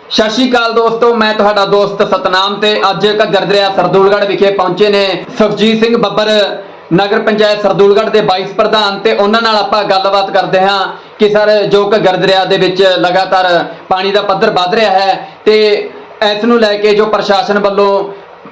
ਸਤਿ ਸ਼੍ਰੀ ਅਕਾਲ ਦੋਸਤੋ, ਮੈਂ ਤੁਹਾਡਾ ਦੋਸਤ ਸਤਨਾਮ ਤੇ ਅੱਜ ਘੱਗਰ ਦਰਿਆ ਸਰਦੂਲਗੜ੍ਹ ਵਿਖੇ ਪਹੁੰਚੇ ਨੇ। ਸੁਖਜੀਤ ਸਿੰਘ ਬੱਬਰ, ਨਗਰ ਪੰਚਾਇਤ ਸਰਦੂਲਗੜ੍ਹ ਦੇ ਵਾਈਸ ਪ੍ਰਧਾਨ ਤੇ ਉਹਨਾਂ ਨਾਲ ਆਪਾਂ ਗੱਲਬਾਤ ਕਰਦੇ ਹਾਂ ਕਿ ਸਰ, ਜੋ ਘੱਗਰ ਦਰਿਆ ਦੇ ਵਿੱਚ ਲਗਾਤਾਰ ਪਾਣੀ ਦਾ ਪੱਧਰ ਵੱਧ ਰਿਹਾ ਹੈ ਤੇ ਇਸ ਨੂੰ ਲੈ ਕੇ ਜੋ ਪ੍ਰਸ਼ਾਸਨ ਵੱਲੋਂ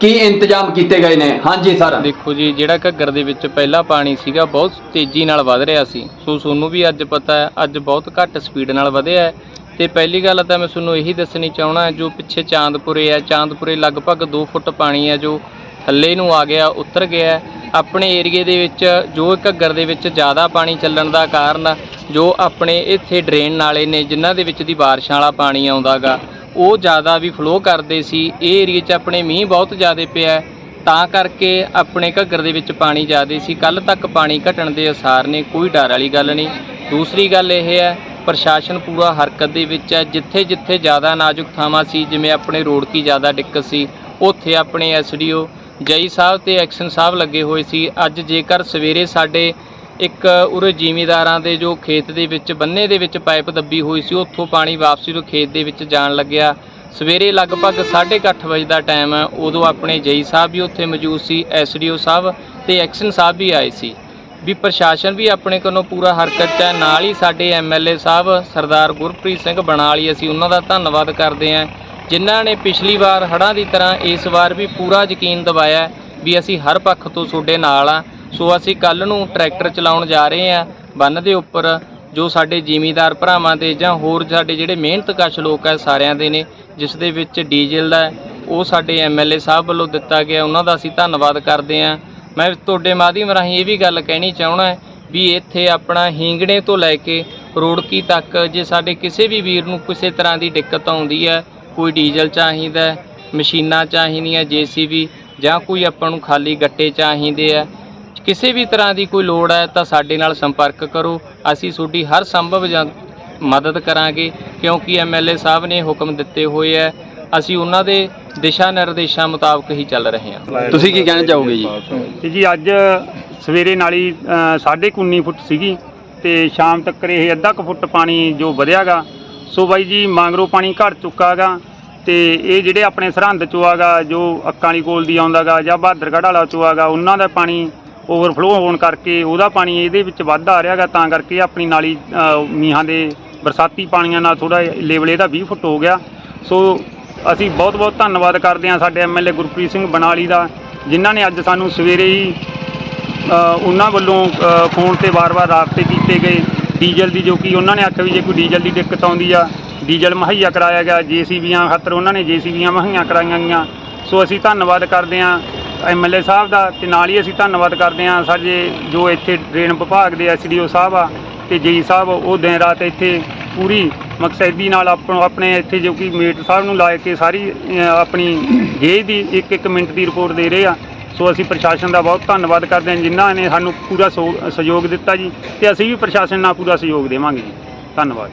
ਕੀ ਇੰਤਜ਼ਾਮ ਕੀਤੇ ਗਏ ਨੇ? ਹਾਂਜੀ ਸਰ। ਦੇਖੋ ਜੀ, ਜਿਹੜਾ ਘੱਗਰ ਦੇ ਵਿੱਚ ਪਹਿਲਾ ਪਾਣੀ ਸੀਗਾ, ਬਹੁਤ ਤੇਜ਼ੀ ਨਾਲ ਵਧ ਰਿਹਾ ਸੀ। ਸੋ, ਤੁਹਾਨੂੰ ਵੀ ਅੱਜ ਪਤਾ ਹੈ, ਅੱਜ ਬਹੁਤ ਘੱਟ ਸਪੀਡ ਨਾਲ ਵਧਿਆ ਹੈ। ਤੇ ਪਹਿਲੀ ਗੱਲ ਤਾਂ ਮੈਂ ਤੁਹਾਨੂੰ ਇਹੀ ਦੱਸਣੀ ਚਾਹਣਾ ਜੋ ਪਿੱਛੇ ਚਾਂਦਪੁਰੇ ਆ ਚਾਂਦਪੁਰੇ ਲਗਭਗ 2 ਫੁੱਟ ਪਾਣੀ ਹੈ, ਜੋ ਥੱਲੇ ਨੂੰ ਆ ਗਿਆ, ਉਤਰ ਗਿਆ ਆਪਣੇ ਏਰੀਏ ਦੇ ਵਿੱਚ, ਜੋ ਘੱਗਰ ਦੇ ਵਿੱਚ ਜ਼ਿਆਦਾ ਪਾਣੀ ਚੱਲਣ ਦਾ ਕਾਰਨ, ਜੋ ਆਪਣੇ ਇੱਥੇ ਡਰੇਨ ਨਾਲੇ ਨੇ, ਜਿਨ੍ਹਾਂ ਦੇ ਵਿੱਚ ਦੀ ਬਾਰਿਸ਼ਾਂ ਵਾਲਾ ਪਾਣੀ ਆਉਂਦਾਗਾ, ਉਹ ਜ਼ਿਆਦਾ ਵੀ ਫਲੋ ਕਰਦੇ ਸੀ। ਇਹ ਏਰੀਏ 'ਚ ਆਪਣੇ ਮੀਂਹ ਬਹੁਤ ਜ਼ਿਆਦਾ ਪਿਆ ਤਾਂ ਕਰਕੇ ਆਪਣੇ ਘੱਗਰ ਦੇ ਵਿੱਚ ਪਾਣੀ ਜ਼ਿਆਦਾ ਸੀ। ਕੱਲ ਤੱਕ ਪਾਣੀ ਘਟਣ ਦੇ ਅਸਾਰ ਨੇ, ਕੋਈ ਡਰ ਵਾਲੀ ਗੱਲ ਨਹੀਂ। ਦੂਸਰੀ ਗੱਲ ਇਹ ਹੈ ਪ੍ਰਸ਼ਾਸਨ ਪੂਰਾ ਹਰਕਤ ਦੇ ਵਿੱਚ ਹੈ। ਜਿੱਥੇ ਜਿੱਥੇ ਜ਼ਿਆਦਾ ਨਾਜ਼ੁਕ ਥਾਵਾਂ ਸੀ, ਜਿਵੇਂ ਆਪਣੇ ਰੋਡ ਕੀ ਜ਼ਿਆਦਾ ਦਿੱਕਤ ਸੀ, ਉੱਥੇ ਆਪਣੇ ਐਸਡੀਓ ਜਈ ਸਾਹਿਬ ਤੇ ਐਕਸ਼ਨ ਸਾਹਿਬ ਲੱਗੇ ਹੋਏ ਸੀ। ਅੱਜ ਜੇਕਰ ਸਵੇਰੇ ਸਾਡੇ ਇੱਕ ਉਰੇ ਜ਼ਿਮੀਦਾਰਾਂ ਦੇ ਜੋ ਖੇਤ ਦੇ ਵਿੱਚ, ਬੰਨੇ ਦੇ ਵਿੱਚ ਪਾਈਪ ਦੱਬੀ ਹੋਈ ਸੀ, ਉੱਥੋਂ ਪਾਣੀ ਵਾਪਸੀ ਤੋਂ ਖੇਤ ਦੇ ਵਿੱਚ ਜਾਣ ਲੱਗਿਆ। ਸਵੇਰੇ ਲਗਭਗ 8:30 ਵਜੇ ਦਾ ਟਾਈਮ ਹੈ। ਉਦੋਂ ਆਪਣੇ ਜਈ ਸਾਹਿਬ ਵੀ ਉੱਥੇ ਮੌਜੂਦ ਸੀ ਐਸਡੀਓ ਸਾਹਿਬ ਤੇ ਐਕਸ਼ਨ ਸਾਹਿਬ ਵੀ ਆਏ ਸੀ। ਵੀ ਪ੍ਰਸ਼ਾਸਨ ਵੀ ਆਪਣੇ ਕੋਲੋਂ ਪੂਰਾ ਹਰਕਤ 'ਚ ਹੈ। ਨਾਲ ਹੀ ਸਾਡੇ ਐਮਐਲਏ ਸਾਹਿਬ, ਸਰਦਾਰ ਗੁਰਪ੍ਰੀਤ ਸਿੰਘ ਬਣਾਲੀ ਅਸੀਂ ਉਹਨਾਂ ਦਾ ਧੰਨਵਾਦ ਕਰਦੇ ਹਾਂ। ਜਿਨ੍ਹਾਂ ਨੇ ਪਿਛਲੀ ਵਾਰ ਹੜ੍ਹਾਂ ਦੀ ਤਰ੍ਹਾਂ ਇਸ ਵਾਰ ਵੀ ਪੂਰਾ ਯਕੀਨ ਦਿਵਾਇਆ ਵੀ ਅਸੀਂ ਹਰ ਪੱਖ ਤੋਂ ਤੁਹਾਡੇ ਨਾਲ ਆ ਸੋ ਅਸੀਂ ਕੱਲ ਨੂੰ ਟਰੈਕਟਰ ਚਲਾਉਣ ਜਾ ਰਹੇ ਹਾਂ ਬੰਨ ਦੇ ਉੱਪਰ, ਜੋ ਸਾਡੇ ਜ਼ਿਮੀਂਦਾਰ ਭਰਾਵਾਂ ਦੇ ਜਾਂ ਹੋਰ ਸਾਡੇ ਜਿਹੜੇ ਮਿਹਨਤਕਸ਼ ਲੋਕ ਹੈ ਸਾਰਿਆਂ ਦੇ ਨੇ, ਜਿਸ ਦੇ ਵਿੱਚ ਡੀਜ਼ਲ ਦਾ ਉਹ ਸਾਡੇ ਐਮਐਲਏ ਸਾਹਿਬ ਵੱਲੋਂ ਦਿੱਤਾ ਗਿਆ। ਉਹਨਾਂ ਦਾ ਅਸੀਂ ਧੰਨਵਾਦ ਕਰਦੇ ਹਾਂ। ਮੈਂ ਤੁਹਾਡੇ ਮਾਧਿਅਮ ਰਾਹੀਂ ਇਹ ਵੀ ਗੱਲ ਕਹਿਣੀ ਚਾਹਣਾ ਹੈ ਵੀ ਇੱਥੇ ਆਪਣਾ ਹੀਂਗਣੇ ਤੋਂ ਲੈ ਕੇ ਰੋੜਕੀ ਤੱਕ ਜੇ ਸਾਡੇ ਕਿਸੇ ਵੀ ਵੀਰ ਨੂੰ ਕਿਸੇ ਤਰ੍ਹਾਂ ਦੀ ਦਿੱਕਤ ਆਉਂਦੀ ਹੈ, ਕੋਈ ਡੀਜ਼ਲ ਚਾਹੀਦਾ ਮਸ਼ੀਨਾਂ ਚਾਹੀਦੀਆਂ, ਜੀਸੀਬੀ ਜਾਂ ਕੋਈ ਆਪਾਂ ਨੂੰ ਖਾਲੀ ਗੱਟੇ ਚਾਹੀਦੇ ਆ ਕਿਸੇ ਵੀ ਤਰ੍ਹਾਂ ਦੀ ਕੋਈ ਲੋੜ ਹੈ ਤਾਂ ਸਾਡੇ ਨਾਲ ਸੰਪਰਕ ਕਰੋ। ਅਸੀਂ ਤੁਹਾਡੀ ਹਰ ਸੰਭਵ ਮਦਦ ਕਰਾਂਗੇ ਕਿਉਂਕਿ ਐਮਐਲਏ ਸਾਹਿਬ ਨੇ ਹੁਕਮ ਦਿੱਤੇ ਹੋਏ ਹੈ ਅਸੀਂ ਉਹਨਾਂ ਦੇ ਦਿਸ਼ਾ ਨਿਰਦੇਸ਼ਾਂ ਮੁਤਾਬਕ ਹੀ ਚੱਲ ਰਹੇ ਹਾਂ। ਤੁਸੀਂ ਕੀ ਕਹਿਣਾ ਚਾਹੋਗੇ ਜੀ? ਤੇ ਜੀ ਅੱਜ ਸਵੇਰੇ ਨਾਲੀ ਅ, ਸਾਢੇ ਕੁ 19 ਫੁੱਟ ਸੀਗੀ ਤੇ ਸ਼ਾਮ ਤੱਕ ਇਹ ਅੱਧਾ ਕੁ ਫੁੱਟ ਪਾਣੀ ਜੋ ਵਧਿਆਗਾ ਸੋ ਬਾਈ ਜੀ ਮੰਗਰੋ ਪਾਣੀ ਘਟ ਚੁੱਕਾਗਾ ਤੇ ਇਹ ਜਿਹੜੇ ਆਪਣੇ ਸਰਹੰਦ ਚੋਂ ਆਗਾ ਜੋ ਅੱਕਾਂ ਵਾਲੀ ਕੋਲ ਦੀ ਆਉਂਦਾਗਾ ਜਾਂ ਬਹਾਦਰਗੜ੍ਹ ਵਾਲਾ ਚੋਂ ਆਗਾ ਉਹਨਾਂ ਦਾ ਪਾਣੀ ਓਵਰਫਲੋ ਹੋਣ ਕਰਕੇ ਉਹਦਾ ਪਾਣੀ ਇਹਦੇ ਵਿੱਚ ਵੱਧ ਆ ਰਿਹਾਗਾ ਤਾਂ ਕਰਕੇ ਆਪਣੀ ਨਾਲੀ ਅ, ਮੀਂਹਾਂ ਦੇ ਬਰਸਾਤੀ ਪਾਣੀਆਂ ਨਾਲ ਥੋੜਾ ਲੈਵਲ ਇਹਦਾ 20 ਫੁੱਟ ਹੋ ਗਿਆ। ਸੋ ਅਸੀਂ ਬਹੁਤ ਬਹੁਤ ਧੰਨਵਾਦ ਕਰਦੇ ਹਾਂ ਸਾਡੇ ਐਮਐਲਏ ਗੁਰਪ੍ਰੀਤ ਸਿੰਘ ਬਨਾਲੀ ਦਾ, ਜਿਨ੍ਹਾਂ ਨੇ ਅੱਜ ਸਾਨੂੰ ਸਵੇਰੇ ਹੀ ਉਹਨਾਂ ਵੱਲੋਂ ਫੋਨ ਤੇ ਵਾਰ-ਵਾਰ ਰਾਬਤੇ ਕੀਤੇ ਗਏ ਡੀਜ਼ਲ ਦੀ, ਜੋ ਕਿ ਉਹਨਾਂ ਨੇ ਆਖਿਆ ਵੀ ਜੇ ਕੋਈ ਡੀਜ਼ਲ ਦੀ ਦਿੱਕਤ ਆਉਂਦੀ ਆ, ਡੀਜ਼ਲ ਮੁਹੱਈਆ ਕਰਾਇਆ ਗਿਆ, ਜੀਸੀਬੀਆਂ ਖਾਤਰ ਉਹਨਾਂ ਨੇ ਜੀਸੀਬੀਆਂ ਮੁਹੱਈਆ ਕਰਾਈਆਂ ਗਈਆਂ। ਸੋ ਅਸੀਂ ਧੰਨਵਾਦ ਕਰਦੇ ਹਾਂ ਐਮਐਲਏ ਸਾਹਿਬ ਦਾ ਤੇ ਨਾਲ ਹੀ ਅਸੀਂ ਧੰਨਵਾਦ ਕਰਦੇ ਹਾਂ ਸਾਡੇ ਜੋ ਇੱਥੇ ਡਰੇਨ ਵਿਭਾਗ ਦੇ ਐਸਡੀਓ ਸਾਹਿਬ ਆ ਤੇ ਜੀ ਸਾਹਿਬ, ਉਹ ਦਿਨ ਰਾਤ ਇੱਥੇ ਪੂਰੀ ਮਕਸੈਦੀ ਨਾਲ ਆਪਣੋ ਆਪਣੇ ਇੱਥੇ ਜੋ ਕਿ ਮੇਟ ਸਾਹਿਬ ਨੂੰ ਲਾ ਕੇ ਸਾਰੀ ਆਪਣੀ ਗੇਜ ਦੀ ਇੱਕ ਇੱਕ ਮਿੰਟ ਦੀ ਰਿਪੋਰਟ ਦੇ ਰਹੇ ਆ। ਸੋ ਅਸੀਂ ਪ੍ਰਸ਼ਾਸਨ ਦਾ ਬਹੁਤ ਧੰਨਵਾਦ ਕਰਦੇ ਹਾਂ ਜਿਨ੍ਹਾਂ ਨੇ ਸਾਨੂੰ ਪੂਰਾ ਸਹਿਯੋਗ ਦਿੱਤਾ ਜੀ ਤੇ ਅਸੀਂ ਵੀ ਪ੍ਰਸ਼ਾਸਨ ਨਾਲ ਪੂਰਾ ਸਹਿਯੋਗ ਦੇਵਾਂਗੇ ਜੀ। ਧੰਨਵਾਦ।